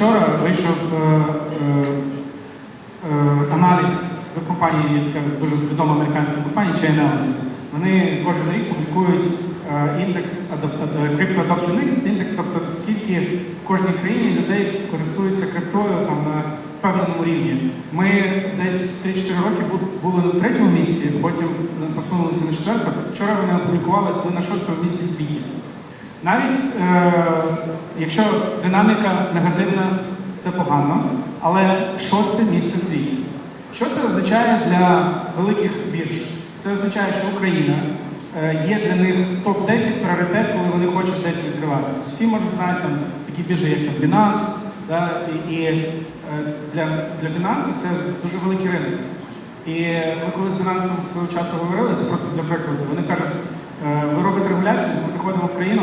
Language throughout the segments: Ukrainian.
вчора вийшов е, е, е, аналіз компанії, є така дуже відома американська компанія Chainalysis. Вони кожен рік публікують е, індекс е, Crypto Adoption Index, індекс, тобто скільки в кожній країні людей користуються криптою там на певному рівні. Ми десь 3-4 роки були на третьому місці, потім посунулися на четверте. Вчора вони опублікували ми на шостому місці в світі. Навіть е, якщо динаміка негативна, це погано, але шосте місце в світі. Що це означає для великих бірж? Це означає, що Україна е, є для них топ-10 пріоритет, коли вони хочуть десь відкриватися. Всі можуть знати там такі біржі, як там Binance, да, і, і е, для, для Binance це дуже великий ринок. І ми коли з Binance свого часу говорили, це просто для прикладу. Вони кажуть, ви робите регуляцію, ми заходимо в країну,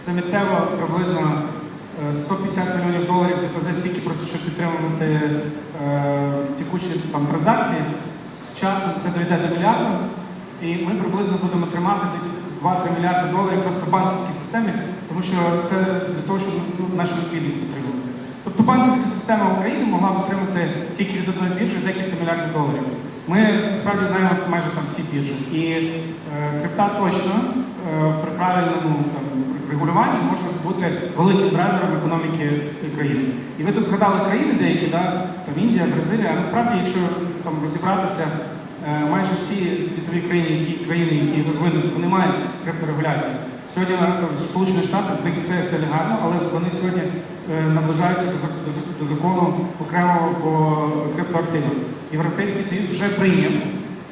це миттєво приблизно е, 150 мільйонів доларів депозит тільки просто щоб підтримувати е, текучі там транзакції. З часом це дойде до мільярда, і ми приблизно будемо тримати 2-3 мільярди доларів просто в банківській системі, тому що це для того, щоб ну, нашу ліквідність підтримувати. Тобто банківська система України могла б отримати тільки від одної біржі декілька мільярдів доларів. Ми справді знаємо майже там всі біржі. І е, крипта точно е, при правильному там, регулюванні може бути великим драйвером економіки країни. І ви тут згадали країни деякі, да? там Індія, Бразилія, а насправді, якщо там розібратися, е, майже всі світові країни, які країни, які розвинуті, вони мають крипторегуляцію. Сьогодні е, в Сполучених Штатах в них все це легально, але вони сьогодні е, наближаються до, зак- до закону окремого по криптоактивах. Європейський Союз вже прийняв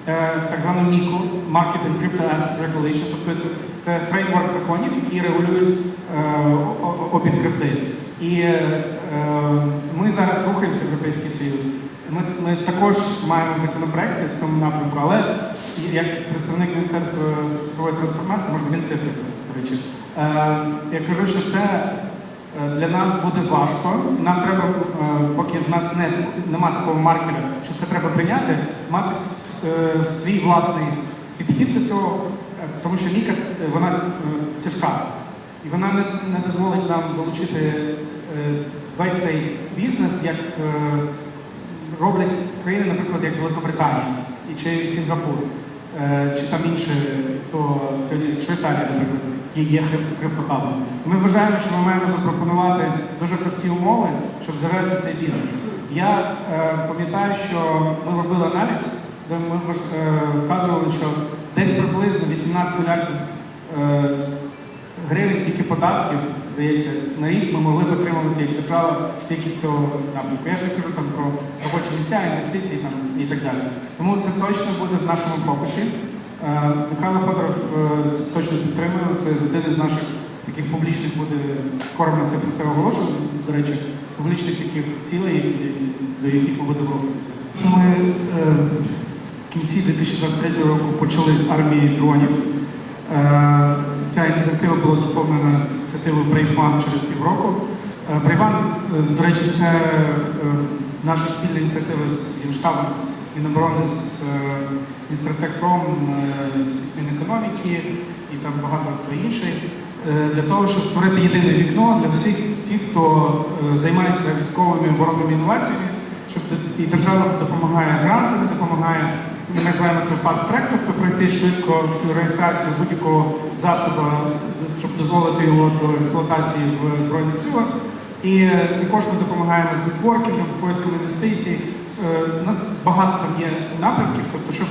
е, так звану МІКу Market and Crypto Asset Regulation, тобто це фреймворк законів, які регулюють е, обіг крипти. І е, ми зараз рухаємося в Європейський Союз. Ми, ми також маємо законопроекти в цьому напрямку, але як представник Міністерства цифрової трансформації, може він цифри, до речі, е, я кажу, що це е, для нас буде важко. Нам треба, е, поки в нас не, немає такого маркера, що це треба прийняти, мати е, свій власний підхід до цього, е, тому що Міка е, вона тяжка. І вона не, не дозволить нам залучити весь цей бізнес, як роблять країни, наприклад, як Великобританія і чи Сінгапур, чи там інші, хто сьогодні Швейцарія, наприклад, є, є крипто- криптохабом. Ми вважаємо, що ми маємо запропонувати дуже прості умови, щоб завести цей бізнес. Я е, пам'ятаю, що ми робили аналіз, де ми е, вказували, що десь приблизно 18 мільярдів е, гривень тільки податків, здається, на рік ми могли б отримувати як держава тільки з цього напрямку. Я ж не кажу там про робочі місця, інвестиції там, і так далі. Тому це точно буде в нашому фокусі. Е, Михайло Федоров е, це точно підтримує. Це один із наших таких публічних буде скоро ми це про це оголошуємо. До речі, публічних таких цілей, до яких ми будемо рухатися. Ми е, в кінці 2023 року почали з армії дронів. Ця ініціатива була доповнена Brave One через півроку. Е, Brave One, е, до речі, це е, наша спільна ініціатива з Генштабом, з Міноборони, з е, е, з Мінекономіки і там багато хто інший. Е, Для того, щоб створити єдине вікно для всіх, всіх, хто е, займається військовими оборонними інноваціями, щоб і держава допомагає грантами, допомагає ми називаємо це track, тобто пройти швидко всю реєстрацію будь-якого засобу, щоб дозволити його до експлуатації в Збройних силах. І е, також ми допомагаємо з нетворкінгом, з поиском інвестицій. Е, У нас багато там є напрямків, тобто, щоб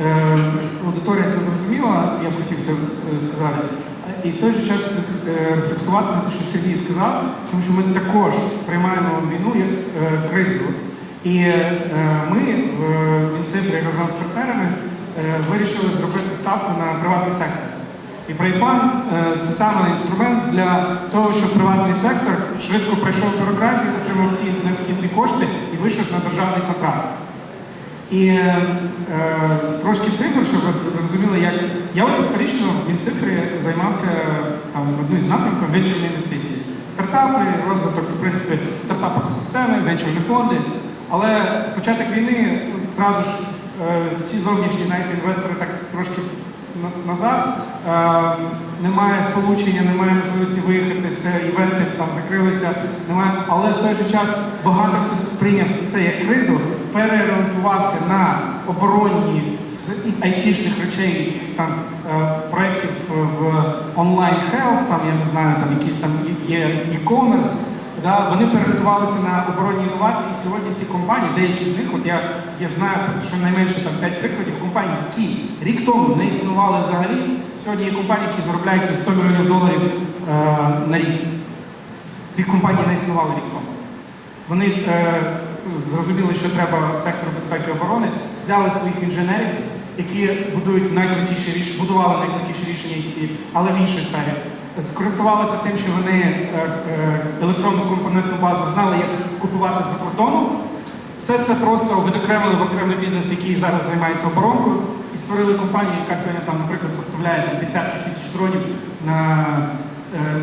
е, аудиторія це зрозуміла, я б хотів це сказати. І в той же час рефлексувати на те, що Сергій сказав, тому що ми також сприймаємо війну як кризу. І е, ми в Мінцифрі разом з партнерами е, вирішили зробити ставку на приватний сектор. І Брейфан це саме інструмент для того, щоб приватний сектор швидко пройшов бюрократію, отримав всі необхідні кошти і вийшов на державний контракт. І е, трошки цифр, щоб ви розуміли, як я от історично в Мінцифрі займався там одним з напрямків венчурні інвестиції. Стартапи, розвиток, в принципі, стартап екосистеми, венчурні фонди. Але початок війни зразу ж е, всі зовнішні навіть інвестори так трошки назад. Е, немає сполучення, немає можливості виїхати, все, івенти там закрилися, немає. Але в той же час багато хто сприйняв це як кризу, переорієнтувався на оборонні з айтішних речей, якихось там е, проєктів в онлайн health, там я не знаю, там якісь там є e-commerce. Да, вони переорієнтувалися на оборонні інновації, і сьогодні ці компанії, деякі з них, от я, я знаю, що найменше там 5 прикладів компаній, які рік тому не існували взагалі. Сьогодні є компанії, які заробляють до 100 мільйонів доларів е, на рік. Ті компанії не існували рік тому. Вони е, зрозуміли, що треба сектору безпеки і оборони, взяли своїх інженерів, які будують найкрутіші рішення, будували найкрутіші рішення, але в іншій сфері. Скористувалися тим, що вони е, е, електронну компонентну базу знали, як купувати за кордоном. Все це просто видокремили в окремий бізнес, який зараз займається оборонкою, і створили компанію, яка сьогодні там, наприклад, поставляє там, десятки тисяч дронів на, е,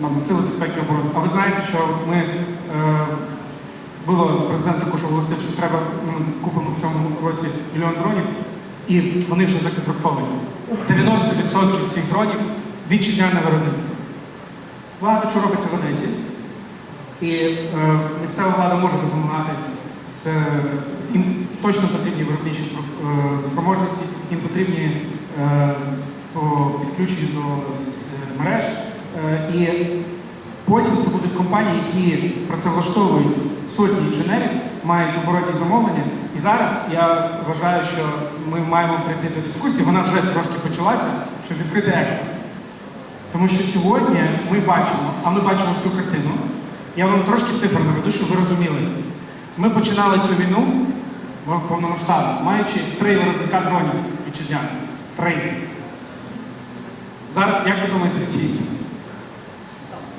там, сили безпеки оборони. А ви знаєте, що ми було президент також оголосив, що треба ми купимо в цьому році мільйон дронів, і вони вже законтрактовані. 90% цих дронів вітчизняне виробництво. Багато чого робиться в Одесі. І е, місцева влада може допомагати з е, їм точно потрібні виробничі е, спроможності, їм потрібні е, по підключенню до с- с- мереж. Е, і потім це будуть компанії, які працевлаштовують сотні інженерів, мають оборонні замовлення. І зараз я вважаю, що ми маємо прийти до дискусії. Вона вже трошки почалася, щоб відкрити експорт. Тому що сьогодні ми бачимо, а ми бачимо всю картину. Я вам трошки цифр наведу, щоб ви розуміли. Ми починали цю війну в повномасштабно, маючи три виробника дронів вітчизняних. Три. Зараз, як ви думаєте, скільки?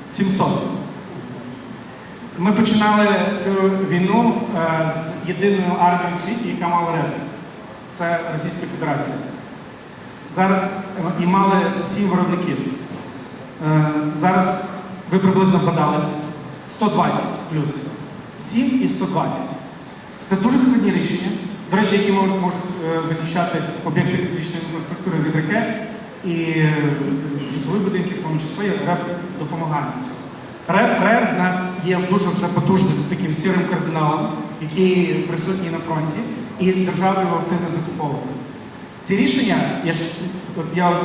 700. Ми починали цю війну е, з єдиною армією у світі, яка мала реп. Це Російська Федерація. Зараз е, і мали сім виробників. Е, Зараз ви приблизно вгадали 120 плюс 7 і 120. Це дуже складні рішення, до речі, які можуть, е, захищати об'єкти критичної інфраструктури від ракет і е, житлові будинки, в тому числі РЕП допомагає до цього. РЕП, РЕП нас є дуже вже потужним таким сірим кардиналом, який присутній на фронті, і держава його активно закуповує. Ці рішення, я я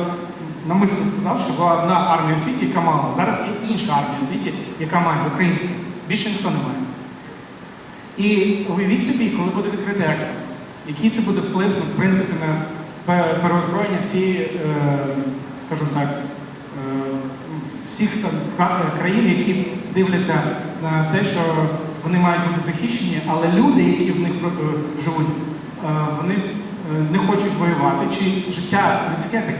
намисно сказав, що була одна армія в світі, яка мала. Зараз є інша армія в світі, яка має українська. Більше ніхто не має. І уявіть собі, коли буде відкритий експорт, який це буде вплив ну, в принципі, на переозброєння всі, е, скажімо так, е, всіх там країн, які дивляться на те, що вони мають бути захищені, але люди, які в них е, живуть, е, вони е, не хочуть воювати, чи життя людське так,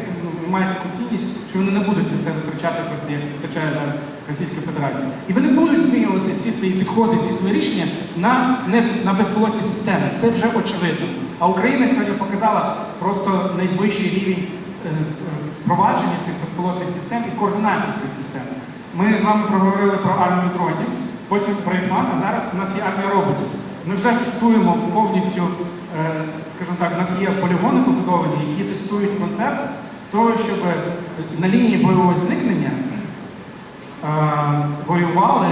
має таку цінність, що вони не будуть на це витрачати просто як витрачає зараз Російська Федерація. І вони будуть змінювати всі свої підходи, всі свої рішення на, не, на безпілотні системи. Це вже очевидно. А Україна сьогодні показала просто найвищий рівень е, е, впровадження цих безпілотних систем і координації цих систем. Ми з вами проговорили про армію дронів, потім про ІФАН, а зараз у нас є армія роботів. Ми вже тестуємо повністю, е, скажімо так, у нас є полігони побудовані, які тестують концепт того, щоб на лінії бойового зникнення е, воювали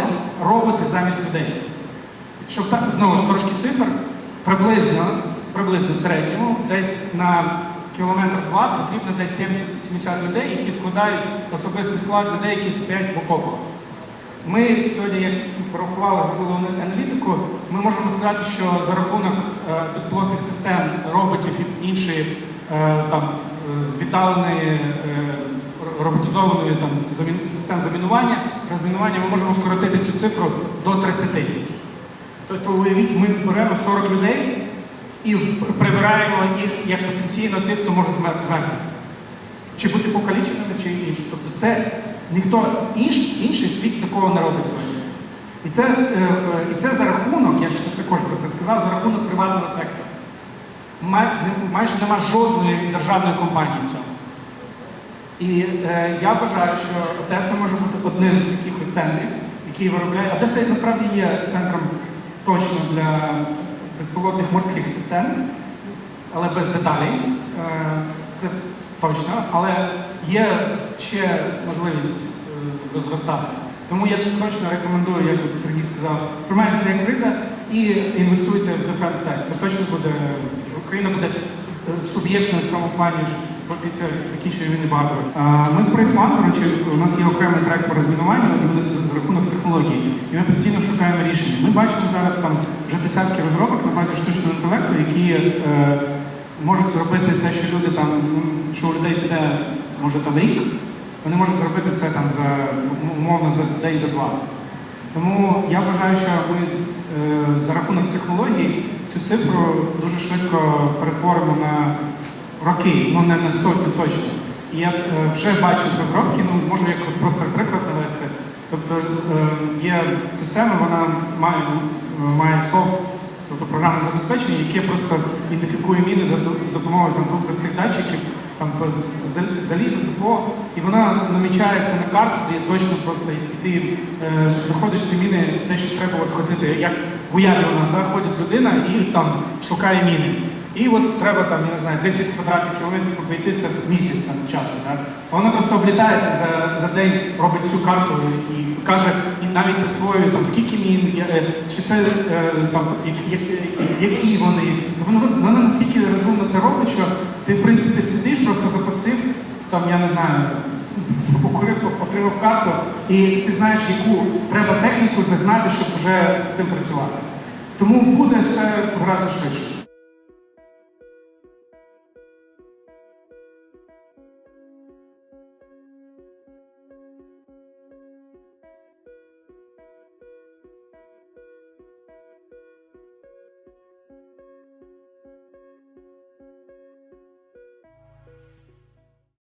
роботи замість людей. Щоб так, знову ж трошки цифр, приблизно, приблизно середньому, десь на кілометр два потрібно десь 70 людей, які складають особистий склад людей, які стоять в окопах. Ми сьогодні, як порахували, зробили аналітику, ми можемо сказати, що за рахунок е, безпілотних систем, роботів і іншої е, там віддаленої е, роботизованої там систем замінування, розмінування, ми можемо скоротити цю цифру до 30. Тобто, уявіть, ми беремо 40 людей і прибираємо їх як потенційно тих, хто може вмерти. Чи бути покаліченими, чи інше. Тобто це ніхто інш, інший в світі такого не робить сьогодні. І це, е, е, і це за рахунок, я також про це сказав, за рахунок приватного сектора. Май- майже нема жодної державної компанії в цьому. І е, я вважаю, що Одеса може бути одним з таких центрів, який виробляє. Одеса насправді є центром точно для безпілотних морських систем, але без деталей. Е, це точно, але є ще можливість е, розростати. Тому я точно рекомендую, як Сергій сказав, сприймайте це як криза і інвестуйте в Defense Tech. Це точно буде Україна буде е, суб'єктною в цьому плані після закінчення війни багато. Ми прийфан, до речі, у нас є окремий трек по розмінуванню за рахунок технологій, і ми постійно шукаємо рішення. Ми бачимо зараз там вже десятки розробок на базі штучного інтелекту, які е, можуть зробити те, що люди там, що у людей піде, може там рік, вони можуть зробити це там за умовно за день, за два. Тому я вважаю, що ми за рахунок технологій цю цифру дуже швидко перетворимо на роки, ну не на сотню точно. І я е, вже бачив розробки, ну можу як просто приклад навести. Тобто е, є система, вона має, е, має софт, тобто програмне забезпечення, яке просто ідентифікує міни за допомогою там, двох простих датчиків, там залізо, тепло, і вона намічається на карту, де точно просто і ти е, знаходиш ці міни, те, що треба от ходити, як в уяві у нас да, ходить людина і там шукає міни. І от треба там, я не знаю, 10 квадратних кілометрів обійти це місяць там часу. Так? Вона просто облітається за, за день, робить всю карту і, каже, і навіть присвоює там скільки мін, е, чи це е, там які вони. Вона, вона настільки розумно це робить, що ти в принципі сидиш, просто запустив, там я не знаю, покурив, отримав карту, і ти знаєш, яку треба техніку загнати, щоб вже з цим працювати. Тому буде все гораздо швидше.